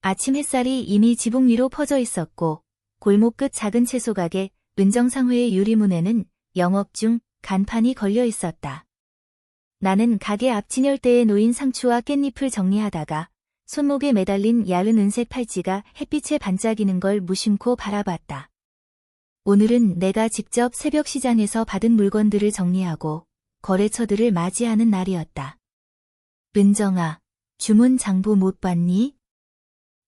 아침 햇살이 이미 지붕 위로 퍼져 있었고 골목 끝 작은 채소 가게 은정상회의 유리문에는 영업 중 간판이 걸려 있었다. 나는 가게 앞 진열대에 놓인 상추와 깻잎을 정리하다가 손목에 매달린 얇은 은색 팔찌가 햇빛에 반짝이는 걸 무심코 바라봤다. 오늘은 내가 직접 새벽 시장에서 받은 물건들을 정리하고 거래처들을 맞이하는 날이었다. 은정아, 주문 장부 못 봤니?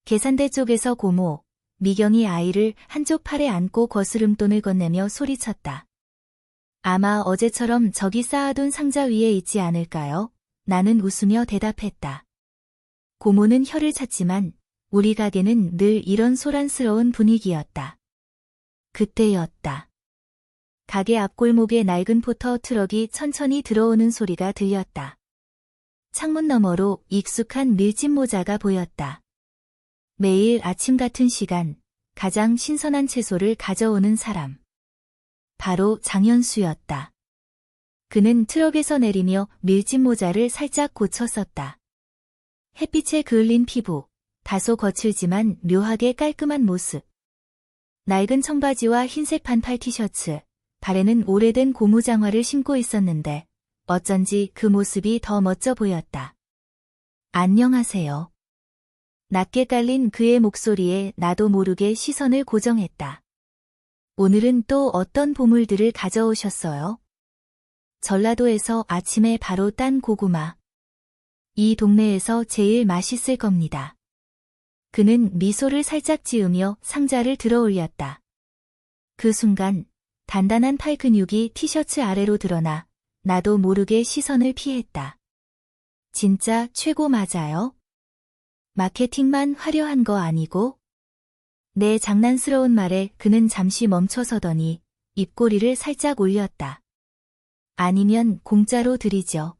계산대 쪽에서 고모, 미경이 아이를 한쪽 팔에 안고 거스름돈을 건네며 소리쳤다. 아마 어제처럼 저기 쌓아둔 상자 위에 있지 않을까요? 나는 웃으며 대답했다. 고모는 혀를 찼지만 우리 가게는 늘 이런 소란스러운 분위기였다. 그때였다. 가게 앞골목에 낡은 포터 트럭이 천천히 들어오는 소리가 들렸다. 창문 너머로 익숙한 밀짚 모자가 보였다. 매일 아침 같은 시간 가장 신선한 채소를 가져오는 사람. 바로 장현수였다. 그는 트럭에서 내리며 밀짚 모자를 살짝 고쳐 썼다. 햇빛에 그을린 피부, 다소 거칠지만 묘하게 깔끔한 모습. 낡은 청바지와 흰색 반팔 티셔츠, 발에는 오래된 고무장화를 신고 있었는데 어쩐지 그 모습이 더 멋져 보였다. 안녕하세요. 낮게 깔린 그의 목소리에 나도 모르게 시선을 고정했다. 오늘은 또 어떤 보물들을 가져오셨어요? 전라도에서 아침에 바로 딴 고구마. 이 동네에서 제일 맛있을 겁니다. 그는 미소를 살짝 지으며 상자를 들어 올렸다. 그 순간 단단한 팔 근육이 티셔츠 아래로 드러나 나도 모르게 시선을 피했다. 진짜 최고 맞아요? 마케팅만 화려한 거 아니고? 내 장난스러운 말에 그는 잠시 멈춰서더니 입꼬리를 살짝 올렸다. 아니면 공짜로 드리죠.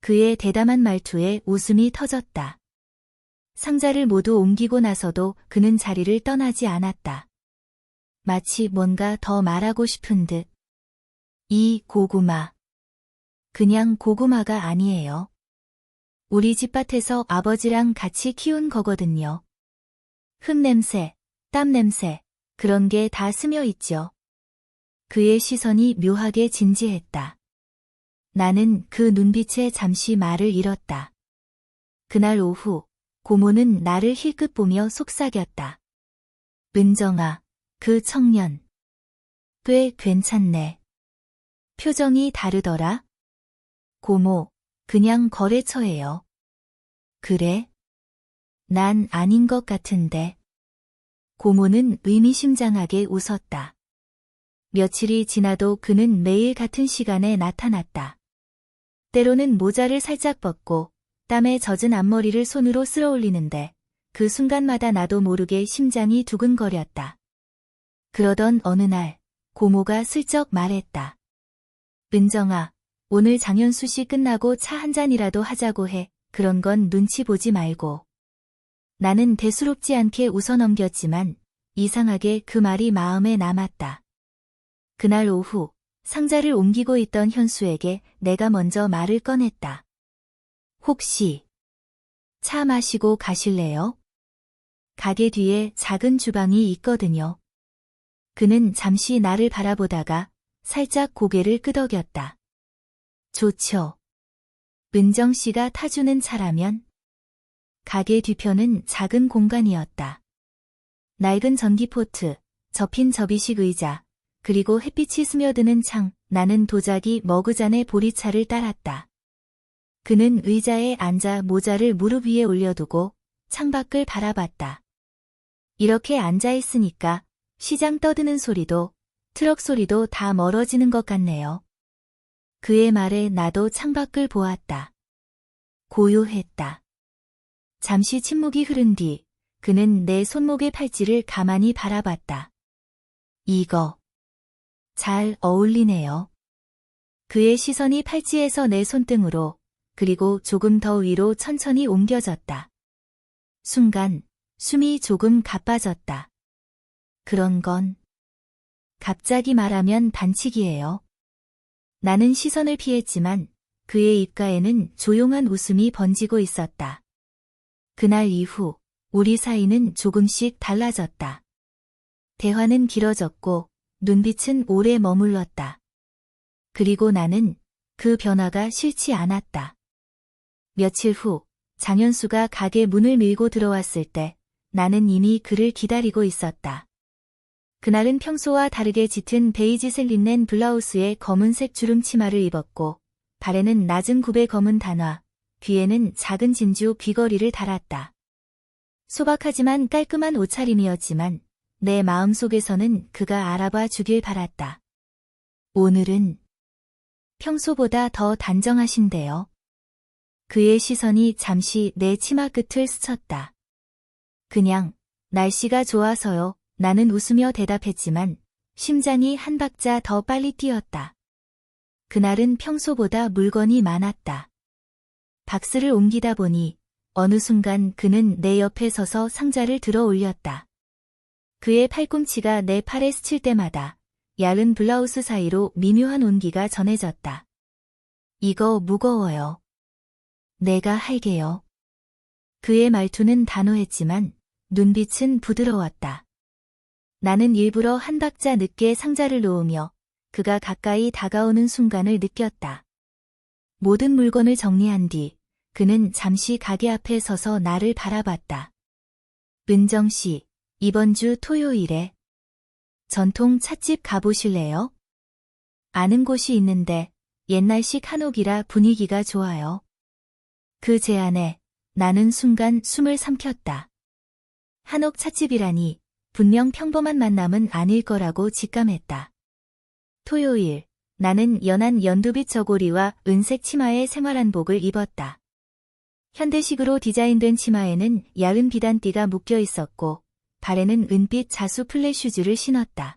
그의 대담한 말투에 웃음이 터졌다. 상자를 모두 옮기고 나서도 그는 자리를 떠나지 않았다. 마치 뭔가 더 말하고 싶은 듯. 이 고구마. 그냥 고구마가 아니에요. 우리 집 밭에서 아버지랑 같이 키운 거거든요. 흙냄새, 땀냄새, 그런 게 다 스며 있죠. 그의 시선이 묘하게 진지했다. 나는 그 눈빛에 잠시 말을 잃었다. 그날 오후, 고모는 나를 힐끗 보며 속삭였다. 은정아, 그 청년. 꽤 괜찮네. 표정이 다르더라. 고모, 그냥 거래처예요. 그래? 난 아닌 것 같은데. 고모는 의미심장하게 웃었다. 며칠이 지나도 그는 매일 같은 시간에 나타났다. 때로는 모자를 살짝 벗고 땀에 젖은 앞머리를 손으로 쓸어 올리는데 그 순간마다 나도 모르게 심장이 두근거렸다. 그러던 어느 날 고모가 슬쩍 말했다. 은정아, 오늘 장현수 씨 끝나고 차 한 잔이라도 하자고 해. 그런 건 눈치 보지 말고. 나는 대수롭지 않게 웃어넘겼지만 이상하게 그 말이 마음에 남았다. 그날 오후 상자를 옮기고 있던 현수에게 내가 먼저 말을 꺼냈다. 혹시 차 마시고 가실래요? 가게 뒤에 작은 주방이 있거든요. 그는 잠시 나를 바라보다가 살짝 고개를 끄덕였다. 좋죠. 은정 씨가 타주는 차라면? 가게 뒤편은 작은 공간이었다. 낡은 전기포트, 접힌 접이식 의자, 그리고 햇빛이 스며드는 창, 나는 도자기 머그잔의 보리차를 따랐다. 그는 의자에 앉아 모자를 무릎 위에 올려두고 창밖을 바라봤다. 이렇게 앉아 있으니까 시장 떠드는 소리도 트럭 소리도 다 멀어지는 것 같네요. 그의 말에 나도 창밖을 보았다. 고요했다. 잠시 침묵이 흐른 뒤 그는 내 손목의 팔찌를 가만히 바라봤다. 이거 잘 어울리네요. 그의 시선이 팔찌에서 내 손등으로 그리고 조금 더 위로 천천히 옮겨졌다. 순간 숨이 조금 가빠졌다. 그런 건 갑자기 말하면 반칙이에요. 나는 시선을 피했지만 그의 입가에는 조용한 웃음이 번지고 있었다. 그날 이후 우리 사이는 조금씩 달라졌다. 대화는 길어졌고 눈빛은 오래 머물렀다. 그리고 나는 그 변화가 싫지 않았다. 며칠 후 장현수가 가게 문을 밀고 들어왔을 때 나는 이미 그를 기다리고 있었다. 그날은 평소와 다르게 짙은 베이지색 린넨 블라우스에 검은색 주름 치마를 입었고 발에는 낮은 굽의 검은 단화, 귀에는 작은 진주 귀걸이를 달았다. 소박하지만 깔끔한 옷차림이었지만 내 마음속에서는 그가 알아봐 주길 바랐다. 오늘은 평소보다 더 단정하신데요. 그의 시선이 잠시 내 치마 끝을 스쳤다. 그냥 날씨가 좋아서요. 나는 웃으며 대답했지만 심장이 한 박자 더 빨리 뛰었다. 그날은 평소보다 물건이 많았다. 박스를 옮기다 보니 어느 순간 그는 내 옆에 서서 상자를 들어 올렸다. 그의 팔꿈치가 내 팔에 스칠 때마다 얇은 블라우스 사이로 미묘한 온기가 전해졌다. 이거 무거워요. 내가 할게요. 그의 말투는 단호했지만 눈빛은 부드러웠다. 나는 일부러 한 박자 늦게 상자를 놓으며 그가 가까이 다가오는 순간을 느꼈다. 모든 물건을 정리한 뒤 그는 잠시 가게 앞에 서서 나를 바라봤다. 은정 씨, 이번 주 토요일에 전통 찻집 가보실래요? 아는 곳이 있는데 옛날식 한옥이라 분위기가 좋아요. 그 제안에 나는 순간 숨을 삼켰다. 한옥 찻집이라니 분명 평범한 만남은 아닐 거라고 직감했다. 토요일, 나는 연한 연두빛 저고리와 은색 치마에 생활한복을 입었다. 현대식으로 디자인된 치마에는 얇은 비단띠가 묶여 있었고, 발에는 은빛 자수 플랫슈즈를 신었다.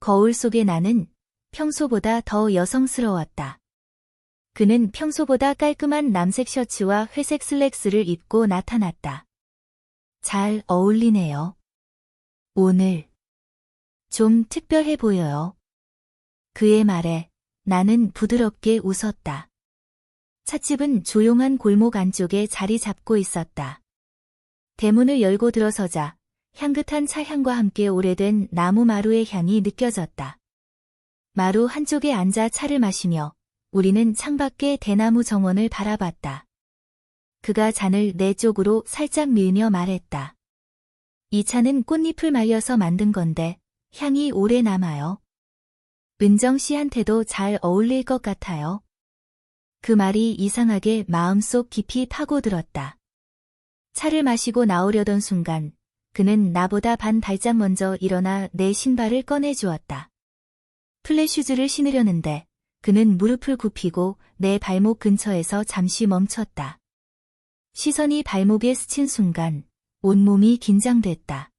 거울 속의 나는 평소보다 더 여성스러웠다. 그는 평소보다 깔끔한 남색 셔츠와 회색 슬랙스를 입고 나타났다. 잘 어울리네요. 오늘 좀 특별해 보여요. 그의 말에 나는 부드럽게 웃었다. 찻집은 조용한 골목 안쪽에 자리 잡고 있었다. 대문을 열고 들어서자 향긋한 차향과 함께 오래된 나무 마루의 향이 느껴졌다. 마루 한쪽에 앉아 차를 마시며 우리는 창밖의 대나무 정원을 바라봤다. 그가 잔을 내 쪽으로 살짝 밀며 말했다. 이 차는 꽃잎을 말려서 만든 건데 향이 오래 남아요. 은정 씨한테도 잘 어울릴 것 같아요. 그 말이 이상하게 마음속 깊이 파고들었다. 차를 마시고 나오려던 순간 그는 나보다 반 발짝 먼저 일어나 내 신발을 꺼내 주었다. 플랫슈즈를 신으려는데 그는 무릎을 굽히고 내 발목 근처에서 잠시 멈췄다. 시선이 발목에 스친 순간 온몸이 긴장됐다.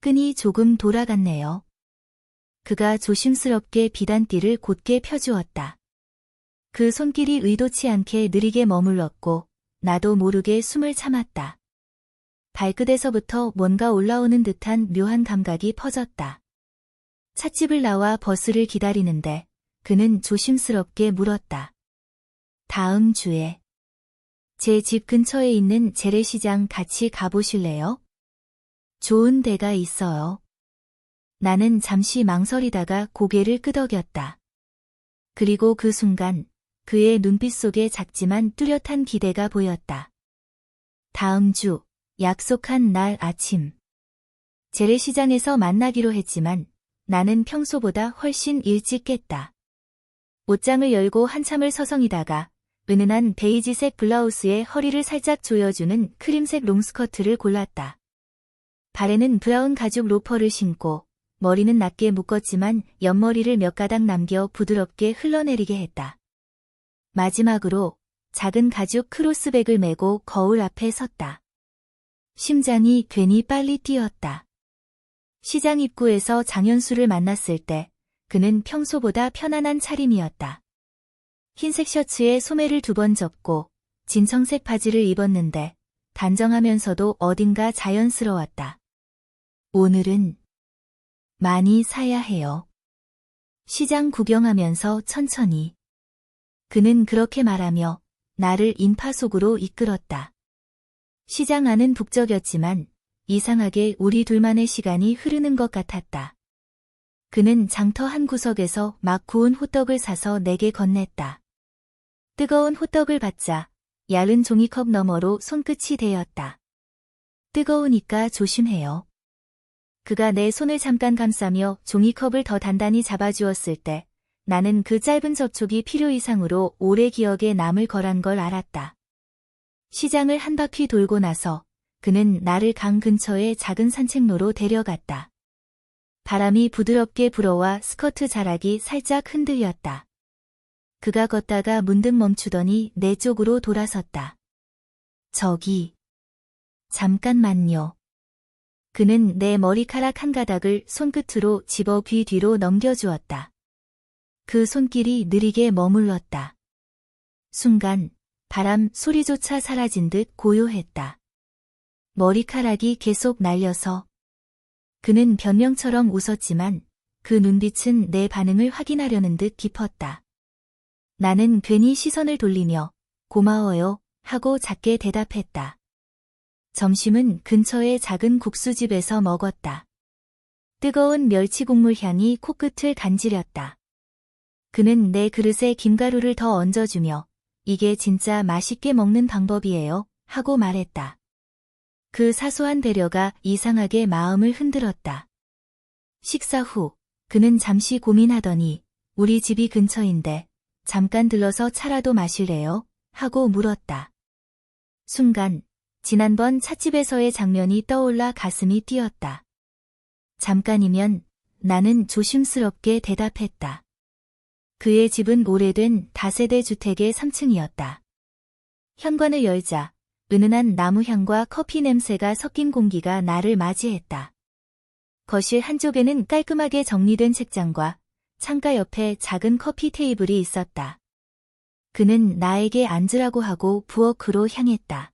끈이 조금 돌아갔네요. 그가 조심스럽게 비단띠를 곧게 펴주었다. 그 손길이 의도치 않게 느리게 머물렀고 나도 모르게 숨을 참았다. 발끝에서부터 뭔가 올라오는 듯한 묘한 감각이 퍼졌다. 찻집을 나와 버스를 기다리는데 그는 조심스럽게 물었다. 다음 주에 제 집 근처에 있는 재래시장 같이 가보실래요? 좋은 데가 있어요. 나는 잠시 망설이다가 고개를 끄덕였다. 그리고 그 순간 그의 눈빛 속에 작지만 뚜렷한 기대가 보였다. 다음 주 약속한 날 아침 재래시장에서 만나기로 했지만 나는 평소보다 훨씬 일찍 깼다. 옷장을 열고 한참을 서성이다가 은은한 베이지색 블라우스에 허리를 살짝 조여주는 크림색 롱스커트를 골랐다. 발에는 브라운 가죽 로퍼를 신고 머리는 낮게 묶었지만 옆머리를 몇 가닥 남겨 부드럽게 흘러내리게 했다. 마지막으로 작은 가죽 크로스백을 메고 거울 앞에 섰다. 심장이 괜히 빨리 뛰었다. 시장 입구에서 장현수를 만났을 때 그는 평소보다 편안한 차림이었다. 흰색 셔츠에 소매를 두 번 접고 진청색 바지를 입었는데 단정하면서도 어딘가 자연스러웠다. 오늘은 많이 사야 해요. 시장 구경하면서 천천히. 그는 그렇게 말하며 나를 인파 속으로 이끌었다. 시장 안은 북적였지만 이상하게 우리 둘만의 시간이 흐르는 것 같았다. 그는 장터 한 구석에서 막 구운 호떡을 사서 내게 건넸다. 뜨거운 호떡을 받자 얇은 종이컵 너머로 손끝이 대었다. 뜨거우니까 조심해요. 그가 내 손을 잠깐 감싸며 종이컵을 더 단단히 잡아주었을 때 나는 그 짧은 접촉이 필요 이상으로 오래 기억에 남을 거란 걸 알았다. 시장을 한 바퀴 돌고 나서 그는 나를 강 근처의 작은 산책로로 데려갔다. 바람이 부드럽게 불어와 스커트 자락이 살짝 흔들렸다. 그가 걷다가 문득 멈추더니 내 쪽으로 돌아섰다. 저기. 잠깐만요. 그는 내 머리카락 한 가닥을 손끝으로 집어 귀 뒤로 넘겨주었다. 그 손길이 느리게 머물렀다. 순간 바람 소리조차 사라진 듯 고요했다. 머리카락이 계속 날려서 그는 변명처럼 웃었지만 그 눈빛은 내 반응을 확인하려는 듯 깊었다. 나는 괜히 시선을 돌리며 고마워요 하고 작게 대답했다. 점심은 근처의 작은 국수집에서 먹었다. 뜨거운 멸치 국물 향이 코끝을 간지렸다. 그는 내 그릇에 김가루를 더 얹어주며 이게 진짜 맛있게 먹는 방법이에요 하고 말했다. 그 사소한 배려가 이상하게 마음을 흔들었다. 식사 후 그는 잠시 고민하더니 우리 집이 근처인데 잠깐 들러서 차라도 마실래요? 하고 물었다. 순간 지난번 찻집에서의 장면이 떠올라 가슴이 뛰었다. 잠깐이면 나는 조심스럽게 대답했다. 그의 집은 오래된 다세대 주택의 3층이었다. 현관을 열자 은은한 나무향과 커피 냄새가 섞인 공기가 나를 맞이했다. 거실 한쪽에는 깔끔하게 정리된 책장과 창가 옆에 작은 커피 테이블이 있었다. 그는 나에게 앉으라고 하고 부엌으로 향했다.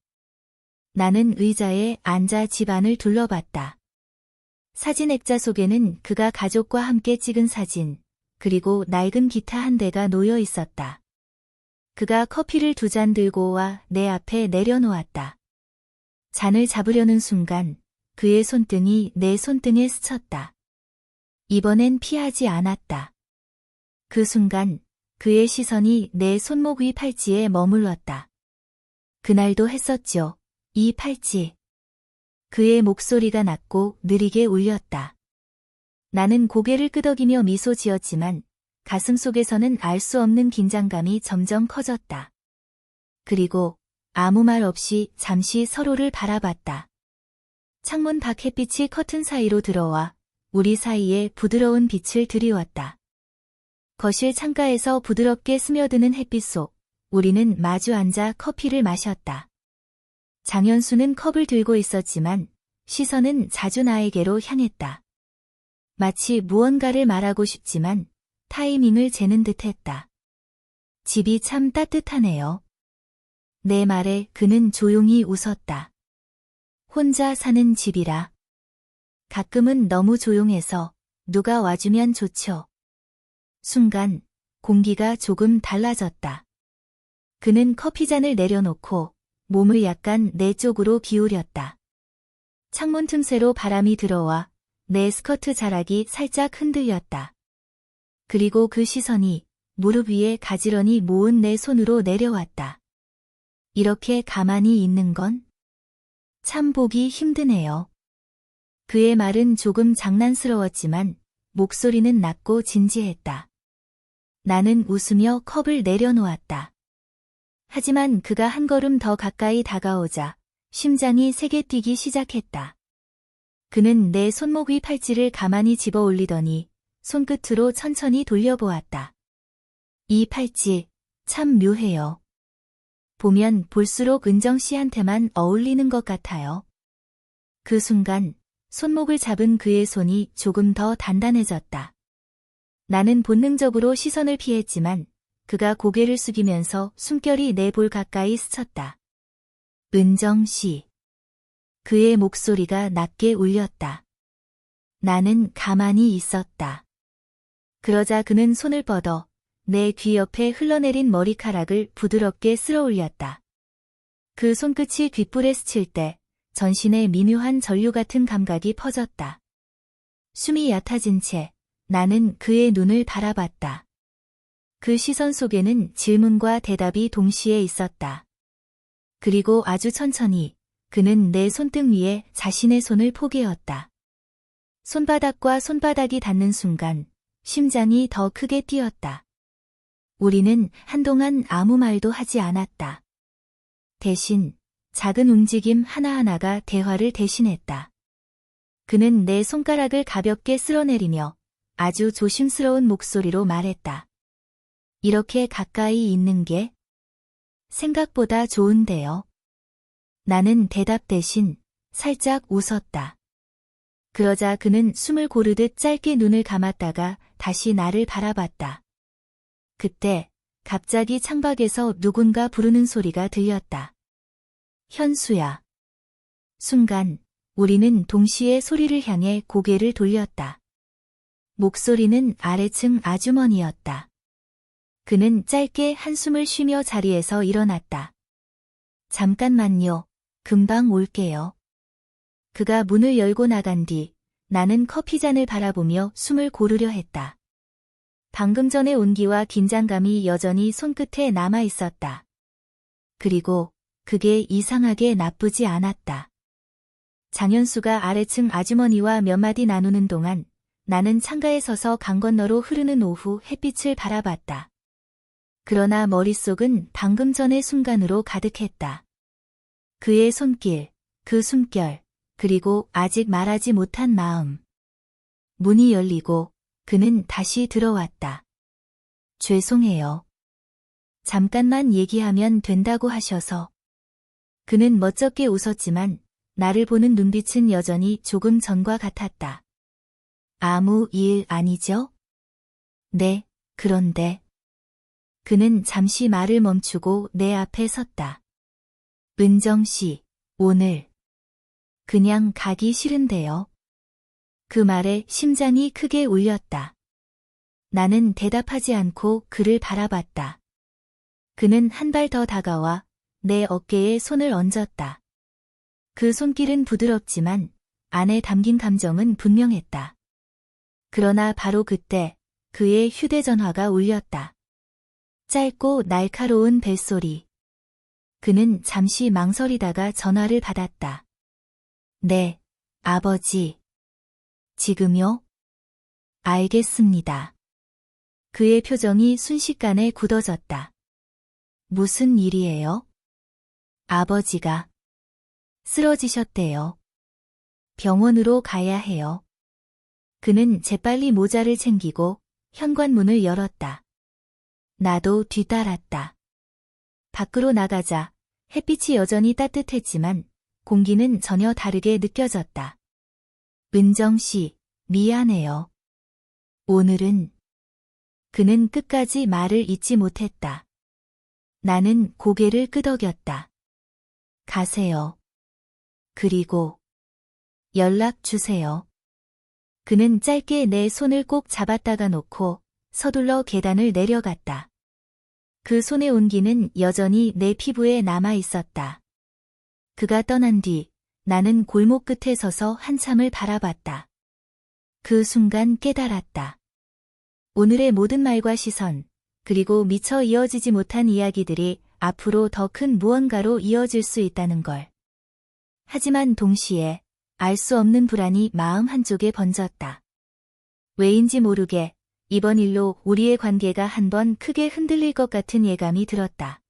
나는 의자에 앉아 집안을 둘러봤다. 사진 액자 속에는 그가 가족과 함께 찍은 사진, 그리고 낡은 기타 한 대가 놓여 있었다. 그가 커피를 두 잔 들고 와 내 앞에 내려놓았다. 잔을 잡으려는 순간 그의 손등이 내 손등에 스쳤다. 이번엔 피하지 않았다. 그 순간 그의 시선이 내 손목 위 팔찌에 머물렀다. 그날도 했었죠. 이 팔찌. 그의 목소리가 낮고 느리게 울렸다. 나는 고개를 끄덕이며 미소 지었지만 가슴 속에서는 알 수 없는 긴장감이 점점 커졌다. 그리고 아무 말 없이 잠시 서로를 바라봤다. 창문 밖 햇빛이 커튼 사이로 들어와 우리 사이에 부드러운 빛을 들이웠다. 거실 창가에서 부드럽게 스며드는 햇빛 속 우리는 마주 앉아 커피를 마셨다. 장현수는 컵을 들고 있었지만 시선은 자주 나에게로 향했다. 마치 무언가를 말하고 싶지만 타이밍을 재는 듯 했다. 집이 참 따뜻하네요. 내 말에 그는 조용히 웃었다. 혼자 사는 집이라. 가끔은 너무 조용해서 누가 와주면 좋죠. 순간 공기가 조금 달라졌다. 그는 커피잔을 내려놓고 몸을 약간 내 쪽으로 기울였다. 창문 틈새로 바람이 들어와 내 스커트 자락이 살짝 흔들렸다. 그리고 그 시선이 무릎 위에 가지런히 모은 내 손으로 내려왔다. 이렇게 가만히 있는 건 참 보기 힘드네요. 그의 말은 조금 장난스러웠지만 목소리는 낮고 진지했다. 나는 웃으며 컵을 내려놓았다. 하지만 그가 한 걸음 더 가까이 다가오자 심장이 세게 뛰기 시작했다. 그는 내 손목 위 팔찌를 가만히 집어 올리더니 손끝으로 천천히 돌려보았다. 이 팔찌 참 묘해요. 보면 볼수록 은정 씨한테만 어울리는 것 같아요. 그 순간 손목을 잡은 그의 손이 조금 더 단단해졌다. 나는 본능적으로 시선을 피했지만 그가 고개를 숙이면서 숨결이 내 볼 가까이 스쳤다. 은정 씨. 그의 목소리가 낮게 울렸다. 나는 가만히 있었다. 그러자 그는 손을 뻗어 내 귀 옆에 흘러내린 머리카락을 부드럽게 쓸어 올렸다. 그 손끝이 귓불에 스칠 때 전신에 미묘한 전류 같은 감각이 퍼졌다. 숨이 얕아진 채 나는 그의 눈을 바라봤다. 그 시선 속에는 질문과 대답이 동시에 있었다. 그리고 아주 천천히 그는 내 손등 위에 자신의 손을 포개었다. 손바닥과 손바닥이 닿는 순간 심장이 더 크게 뛰었다. 우리는 한동안 아무 말도 하지 않았다. 대신 작은 움직임 하나하나가 대화를 대신했다. 그는 내 손가락을 가볍게 쓸어내리며 아주 조심스러운 목소리로 말했다. 이렇게 가까이 있는 게 생각보다 좋은데요. 나는 대답 대신 살짝 웃었다. 그러자 그는 숨을 고르듯 짧게 눈을 감았다가 다시 나를 바라봤다. 그때 갑자기 창밖에서 누군가 부르는 소리가 들렸다. 현수야. 순간 우리는 동시에 소리를 향해 고개를 돌렸다. 목소리는 아래층 아주머니였다. 그는 짧게 한숨을 쉬며 자리에서 일어났다. 잠깐만요. 금방 올게요. 그가 문을 열고 나간 뒤 나는 커피잔을 바라보며 숨을 고르려 했다. 방금 전의 온기와 긴장감이 여전히 손끝에 남아 있었다. 그리고 그게 이상하게 나쁘지 않았다. 장현수가 아래층 아주머니와 몇 마디 나누는 동안 나는 창가에 서서 강 건너로 흐르는 오후 햇빛을 바라봤다. 그러나 머릿속은 방금 전의 순간으로 가득했다. 그의 손길, 그 숨결, 그리고 아직 말하지 못한 마음. 문이 열리고 그는 다시 들어왔다. 죄송해요. 잠깐만 얘기하면 된다고 하셔서. 그는 멋쩍게 웃었지만 나를 보는 눈빛은 여전히 조금 전과 같았다. 아무 일 아니죠? 네, 그런데. 그는 잠시 말을 멈추고 내 앞에 섰다. 은정 씨, 오늘. 그냥 가기 싫은데요. 그 말에 심장이 크게 울렸다. 나는 대답하지 않고 그를 바라봤다. 그는 한 발 더 다가와 내 어깨에 손을 얹었다. 그 손길은 부드럽지만 안에 담긴 감정은 분명했다. 그러나 바로 그때 그의 휴대전화가 울렸다. 짧고 날카로운 벨소리. 그는 잠시 망설이다가 전화를 받았다. 네, 아버지. 지금요? 알겠습니다. 그의 표정이 순식간에 굳어졌다. 무슨 일이에요? 아버지가 쓰러지셨대요. 병원으로 가야 해요. 그는 재빨리 모자를 챙기고 현관문을 열었다. 나도 뒤따랐다. 밖으로 나가자 햇빛이 여전히 따뜻했지만 공기는 전혀 다르게 느껴졌다. 은정 씨, 미안해요. 오늘은 그는 끝까지 말을 잊지 못했다. 나는 고개를 끄덕였다. 가세요. 그리고 연락 주세요. 그는 짧게 내 손을 꼭 잡았다가 놓고 서둘러 계단을 내려갔다. 그 손의 온기는 여전히 내 피부에 남아 있었다. 그가 떠난 뒤 나는 골목 끝에 서서 한참을 바라봤다. 그 순간 깨달았다. 오늘의 모든 말과 시선, 그리고 미처 이어지지 못한 이야기들이 앞으로 더 큰 무언가로 이어질 수 있다는 걸. 하지만 동시에 알 수 없는 불안이 마음 한쪽에 번졌다. 왜인지 모르게 이번 일로 우리의 관계가 한번 크게 흔들릴 것 같은 예감이 들었다.